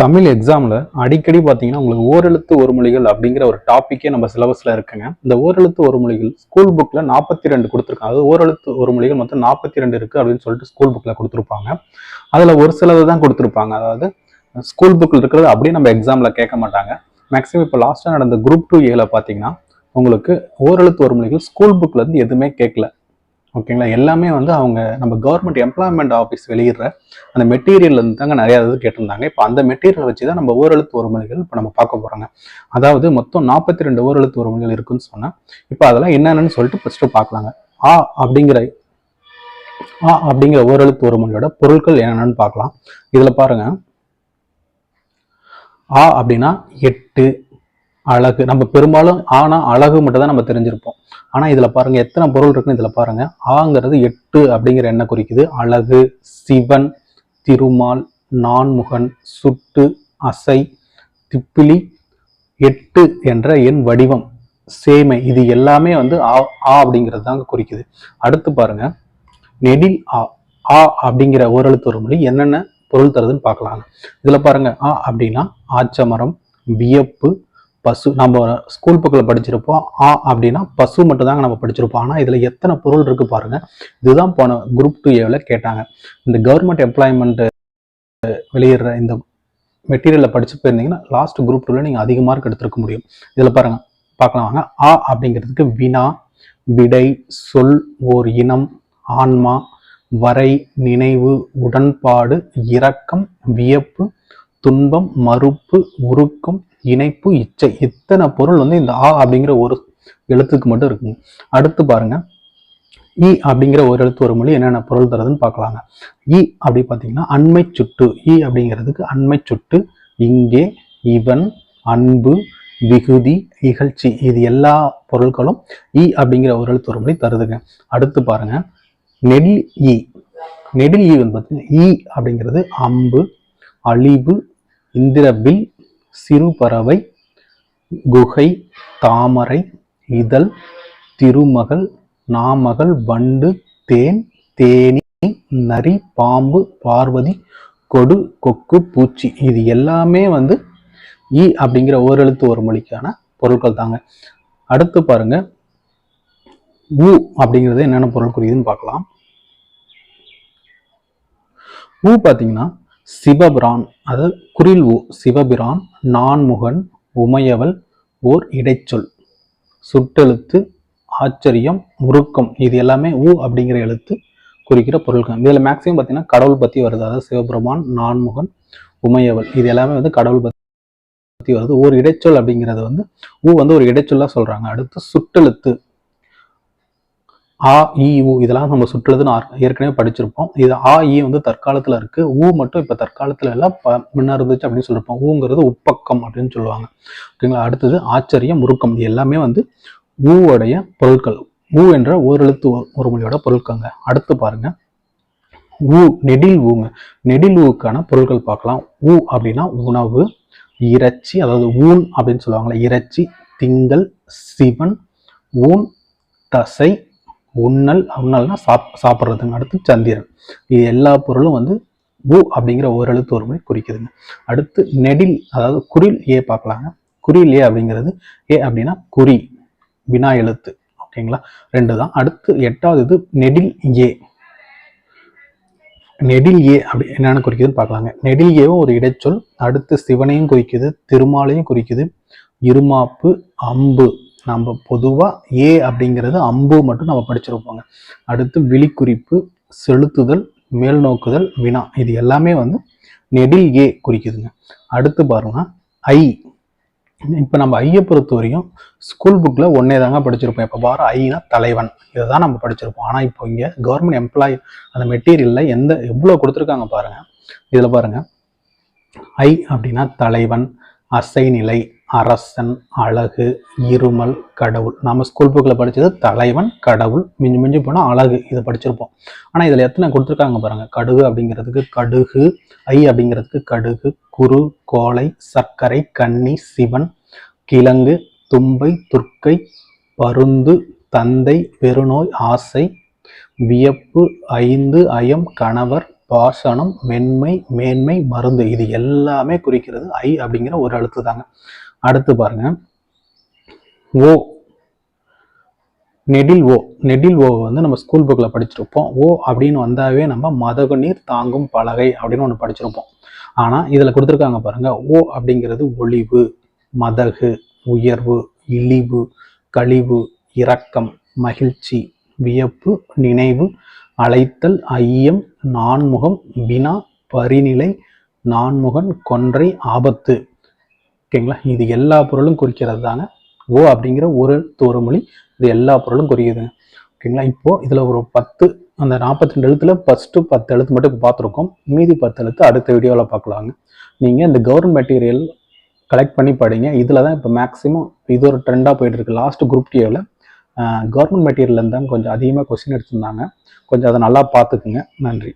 தமிழ் எக்ஸாமில் அடிக்கடி பார்த்தீங்கன்னா உங்களுக்கு ஓரெழுத்து ஒரு மொழிகள் அப்படிங்கிற ஒரு டாப்பிக்கே நம்ம சிலபஸில் இருக்குங்க. இந்த ஓரெழுத்து ஒரு மொழிகள் ஸ்கூல் புக்கில் நாற்பத்தி ரெண்டு கொடுத்துருக்காங்க. அது ஓரெழுத்து ஒரு மொழிகள் மொத்தம் நாற்பத்தி ரெண்டு இருக்குது அப்படின்னு சொல்லிட்டு ஸ்கூல் புக்கில் கொடுத்துருப்பாங்க. அதில் ஒரு சிலது தான் கொடுத்துருப்பாங்க. அதாவது ஸ்கூல் புக்கில் இருக்கிறது அப்படியே நம்ம எக்ஸாமில் கேட்க மாட்டாங்க. மேக்ஸிமம் இப்போ லாஸ்ட்டாக நடந்த குரூப் டூ ஏல பார்த்தீங்கன்னா உங்களுக்கு ஓரெழுத்து ஒரு மொழிகள் ஸ்கூல் புக்கில் இருந்து எதுவுமே கேட்கல. ஓகேங்களா? எல்லாமே வந்து அவங்க நம்ம கவர்மெண்ட் எம்ப்ளாய்மெண்ட் ஆஃபீஸ் வெளியிடுற அந்த மெட்டீரியல் தாங்க நிறையா இது கேட்டிருந்தாங்க. இப்போ அந்த மெட்டீரியல் வச்சு தான் நம்ம ஓரெழுத்து ஒருமொழிகள் இப்போ நம்ம பார்க்க போகிறோங்க அதாவது மொத்தம் நாற்பத்தி ரெண்டு ஓரெழுத்து ஒருமொழிகள் இருக்குன்னு சொன்னேன் இப்போ அதெல்லாம் என்னென்னு சொல்லிட்டு ஃபஸ்ட்டு பார்க்கலாங்க. ஆ அப்படிங்கிற ஆ அப்படிங்கிற ஓரெழுத்து ஒருமொழியோட பொருட்கள் என்னென்னு பார்க்கலாம். இதில் பாருங்க. ஆ அப்படின்னா எட்டு அழகு. நம்ம பெரும்பாலும் ஆனா அழகு மட்டும் தான் நம்ம தெரிஞ்சிருப்போம். ஆனா இதுல பாருங்க எத்தனை பொருள் இருக்குன்னு இதுல பாருங்க. ஆங்கிறது எட்டு அப்படிங்கிற எண்ணை குறிக்குது. அழகு சிவன் திருமால் நான்முகன் சுட்டு அசை திப்பிலி எட்டு என்ற என் வடிவம் சேமை. இது எல்லாமே வந்து ஆ ஆ அப்படிங்கிறது தாங்க குறிக்குது. அடுத்து பாருங்க நெடில் ஆ ஆ அப்படிங்கிற ஓரெழுத்து ஒரு மொழி என்னென்ன பொருள் தருதுன்னு பார்க்கலாம் இதில் பாருங்க ஆ அப்படின்னா ஆச்சமரம் வியப்பு பசு நம்ம ஸ்கூல் புக்கில் படிச்சிருப்போம். ஆ அப்படின்னா பசு மட்டும் தாங்க நம்ம படிச்சிருப்போம். ஆனால் இதில் எத்தனை பொருள் இருக்கு பாருங்க. இதுதான் போன குரூப் டூ ஏவில் கேட்டாங்க. இந்த கவர்மெண்ட் எம்ப்ளாய்மெண்ட் வெளியிடுற இந்த மெட்டீரியலை படித்து போயிருந்தீங்கன்னா லாஸ்ட் குரூப் டூவில் நீங்கள் அதிக மார்க் எடுத்திருக்க முடியும். இதில் பாருங்க. பார்க்கலாம் வாங்க. ஆ அப்படிங்கிறதுக்கு வினா விடை சொல் ஓர் இனம் ஆன்மா வரை நினைவு உடன்பாடு இரக்கம் வியப்பு துன்பம் மறுப்பு உருக்கம் இணைப்பு இச்சை இத்தனை பொருள் வந்து இந்த ஆ அப்படிங்கிற ஒரு எழுத்துக்கு மட்டும் இருக்குங்க. அடுத்து பாருங்க. இ அப்படிங்கிற ஒரு எழுத்து ஒரு மொழி என்னென்ன பொருள் தருதுன்னு பார்க்கலாங்க. இ அப்படி பார்த்தீங்கன்னா அண்மை சுட்டு. இ அப்படிங்கிறதுக்கு அண்மை சுட்டு இங்கே இவன் அன்பு விகுதி இகழ்ச்சி இது எல்லா பொருட்களும் இ அப்படிங்கிற ஒரு எழுத்து ஒரு மொழி தருதுங்க. அடுத்து பாருங்க. நெடில் இ. நெடில் ஈ வந்து பார்த்தீங்கன்னா ஈ அப்படிங்கிறது அம்பு அழிவு இந்திரபில் சிறுபறவை குகை தாமரை இதழ் திருமகள் நாமகள் வண்டு தேன் தேனி நரி பாம்பு பார்வதி கொடு கொக்கு பூச்சி இது எல்லாமே வந்து ஈ அப்படிங்கிற ஓரெழுத்து ஒரு மொழிக்கான பொருட்கள் தாங்க. அடுத்து பாருங்க. ஊ அப்படிங்கிறது என்னென்ன பொருள் குறியுதுன்னு பார்க்கலாம். ஊ பார்த்தீங்கன்னா சிவபிரான் அதாவது குரில் ஊ சிவபிரான் நான்முகன் உமையவள் ஓர் இடைச்சொல். சுட்டெழுத்து ஆச்சரியம் முருக்கம் இது எல்லாமே ஊ அப்படிங்கிற எழுத்து குறிக்கிற பொருள்கள். இதில் மேக்ஸிமம் பார்த்தீங்கன்னா கடவுள் பற்றி வருது. அதாவது சிவபெருமான் நான்முகன் உமையவள் இது எல்லாமே வந்து கடவுள் பற்றி வருது. ஒரு இடைச்சொல் அப்படிங்கிறது வந்து ஊ வந்து ஒரு இடைச்சொல்லாக சொல்கிறாங்க அடுத்து சுட்டெழுத்து. ஆ இ உ இதெல்லாம் நம்ம சுற்றுலதுன்னு ஆர்- ஏற்கனவே படிச்சிருப்போம். இது ஆ இ வந்து தற்காலத்தில் இருக்குது ஊ மட்டும் இப்போ தற்காலத்தில் எல்லாம் ப முன்ன இருந்துச்சு அப்படின்னு சொல்லிருப்போம். ஊங்கிறது உப்பக்கம் அப்படின்னு சொல்லுவாங்க. ஓகேங்களா? அடுத்தது ஆச்சரியம் முருக்கம் இது எல்லாமே வந்து ஊவுடைய பொருட்கள். ஊ என்ற ஓரெழுத்து ஒரு மொழியோட பொருட்கங்க அடுத்து பாருங்க. ஊ நெடில் ஊங்க நெடில் ஊக்கான பொருட்கள் பார்க்கலாம். ஊ அப்படின்னா உணவு இறைச்சி அதாவது ஊன் அப்படின்னு சொல்லுவாங்களே இறைச்சி திங்கள் சிவன் ஊன் தசை உண்ணல் உண்ணல்னா சாப் சாப்பிட்றதுங்க. அடுத்து சந்திரன். இது எல்லா பொருளும் வந்து பூ அப்படிங்கிற ஓரெழுத்து ஒரு மொழி குறிக்குதுங்க. அடுத்து நெடில் அதாவது குறில் ஏ பார்க்கலாங்க. குறில் ஏ அப்படிங்கிறது ஏ அப்படின்னா குறி வினா எழுத்து. ஓகேங்களா? ரெண்டு தான். அடுத்து எட்டாவது இது நெடில் ஏ. நெடில் ஏ அப்படி என்னென்ன குறிக்குதுன்னு பார்க்கலாங்க. நெடில் ஏவும் ஒரு இடைச்சொல். அடுத்து சிவனையும் குறிக்குது திருமாலையும் குறிக்குது. இருமாப்பு அம்பு. நம்ம பொதுவாக ஏ அப்படிங்கிறது அம்பு மட்டும் நம்ம படிச்சிருப்போங்க. அடுத்து விழிக்குறிப்பு செலுத்துதல் மேல் நோக்குதல் வினா. இது எல்லாமே வந்து நெடில் ஏ குறிக்குதுங்க. அடுத்து பாருங்க ஐ இப்போ நம்ம ஐயை பொறுத்த வரையும் ஸ்கூல் புக்கில் ஒன்னே தாங்க படிச்சிருப்போம். இப்போ பாரு ஐனா தலைவன். இதை தான் நம்ம படிச்சிருப்போம். ஆனால் இப்போ இங்கே கவர்மெண்ட் எம்ப்ளாய் அந்த மெட்டீரியலில் எந்த எவ்வளோ கொடுத்துருக்காங்க பாருங்க. இதில் பாருங்க ஐ அப்படின்னா தலைவன் அசைநிலை. அரசன் அழகு இருமல் கடவுள். நம்ம ஸ்கூல் புக்கில் படித்தது தலைவன் கடவுள் மிஞ்சி மிஞ்சி போனால் அழகு இதை படிச்சிருப்போம். ஆனால் இதில் எத்தனை கொடுத்துருக்காங்க பாருங்கள் கடுகு அப்படிங்கிறதுக்கு கடுகு ஐ அப்படிங்கிறதுக்கு கடுகு குரு கோலை சர்க்கரை கன்னி சிவன் கிழங்கு தும்பை துர்க்கை பருந்து தந்தை பெருநோய் ஆசை வியப்பு ஐந்து அயம் கணவர் பாசனம் மென்மை மேன்மை மருந்து. இது எல்லாமே குறிக்கிறது ஐ அப்படிங்கிற ஒரு எழுத்து தாங்க அடுத்து பாருங்க. ஓ. நெடில் ஓ. நெடில் ஓ வந்து நம்ம ஸ்கூல் புக்கில் படிச்சிருப்போம். ஓ அப்படின்னு வந்தாவே நம்ம மதகு நீர் தாங்கும் பலகை அப்படின்னு ஒன்று படிச்சிருப்போம். ஆனால் இதில் கொடுத்துருக்காங்க பாருங்கள் ஓ அப்படிங்கிறது ஒளிவு மதகு உயர்வு இழிவு கழிவு இரக்கம் மகிழ்ச்சி வியப்பு நினைவு அழைத்தல் ஐயம் நான்முகம் வினா பரிநிலை நான்முகன் கொன்றை ஆபத்து. ஓகேங்களா? இது எல்லா பொருளும் குறிக்கிறது தாங்க ஓ அப்படிங்கிற ஒரு ஒரு மொழி இது எல்லா பொருளும் குறிக்குதுங்க ஓகேங்களா? இப்போது இதில் ஒரு பத்து அந்த நாற்பத்தி ரெண்டு எழுத்துல ஃபஸ்ட்டு பத்து எழுத்து மட்டும் இப்போ பார்த்துருக்கோம். மீதி பத்து எழுத்து அடுத்த வீடியோவில் பார்க்கலாங்க. நீங்கள் இந்த கவர்மெண்ட் மெட்டீரியல் கலெக்ட் பண்ணி படிங்க. இதில் தான் இப்போ மேக்ஸிமம் இது ஒரு ட்ரெண்டாக போயிட்டு இருக்கு. லாஸ்ட் குரூப் டேவில் கவர்மெண்ட் மெட்டீரியல் தான் கொஞ்சம் அதிகமாக கொஸ்டின் எடுத்திருந்தாங்க. கொஞ்சம் அதை நல்லா பார்த்துக்குங்க. நன்றி.